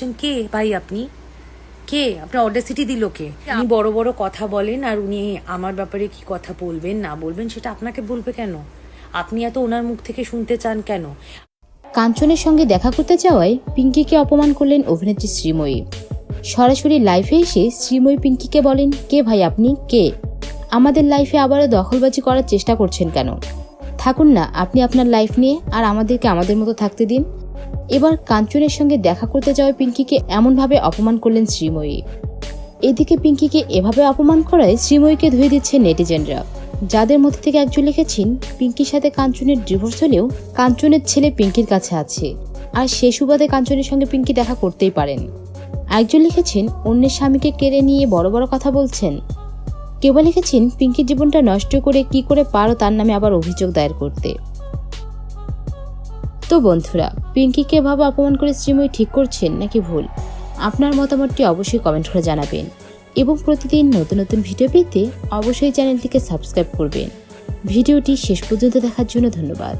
বলছেন, কে ভাই আপনি? কে? আপনার অডাসিটি দিল কে? আপনি বড় বড় কথা বলেন আর উনি আমার ব্যাপারে কি কথা বলবেন না বলবেন সেটা আপনাকে বলবে কেন? আপনি এত ওনার মুখ থেকে শুনতে চান কেন? কাঞ্চনের সঙ্গে দেখা করতে যাওয়ায় পিঙ্কিকে অপমান করলেন অভিনেত্রী শ্রীময়ী। সরাসরি লাইফে এসে শ্রীময়ী পিঙ্কিকে বলেন কে ভাই আপনি? কে? আমাদের লাইফে আবারও দখলবাজি করার চেষ্টা করছেন কেন? থাকুন না, আপনি আপনার লাইফ নিয়ে আর আমাদেরকে আমাদের মতো থাকতে দিন। এবার কাঞ্চনের সঙ্গে দেখা করতে যাওয়ায় পিঙ্কিকে এমনভাবে অপমান করলেন শ্রীময়ী। এদিকে পিঙ্কিকে এভাবে অপমান করায় শ্রীময়ীকে ধুয়ে দিচ্ছে নেটিজেনরা। যাদের মধ্যে থেকে একজন লিখেছেন, পিঙ্কির সাথে কাঞ্চনের ডিভোর্স হলেও কাঞ্চনের ছেলে পিঙ্কির কাছে আছে। আর সে সুবাদে কাঞ্চনের সঙ্গে পিঙ্কি দেখা করতেই পারেন। একজন লিখেছেন, অন্যের স্বামীকে কেড়ে নিয়ে বড় বড় কথা বলছেন? কেউ বা লিখেছেন, পিঙ্কির জীবনটা নষ্ট করে কি করে পারো তার নামে আবার অভিযোগ দায়ের করতে? তো বন্ধুরা, পিঙ্কিকে এভাবে অপমান করে শ্রীময়ী ঠিক করছেন নাকি ভুল? আপনার মতামতটি অবশ্যই কমেন্ট করে জানাবেন। এবং প্রতিদিন নতুন নতুন ভিডিও পেতে অবশ্যই চ্যানেলটিকে সাবস্ক্রাইব করবেন। ভিডিওটি শেষ পর্যন্ত দেখার জন্য ধন্যবাদ।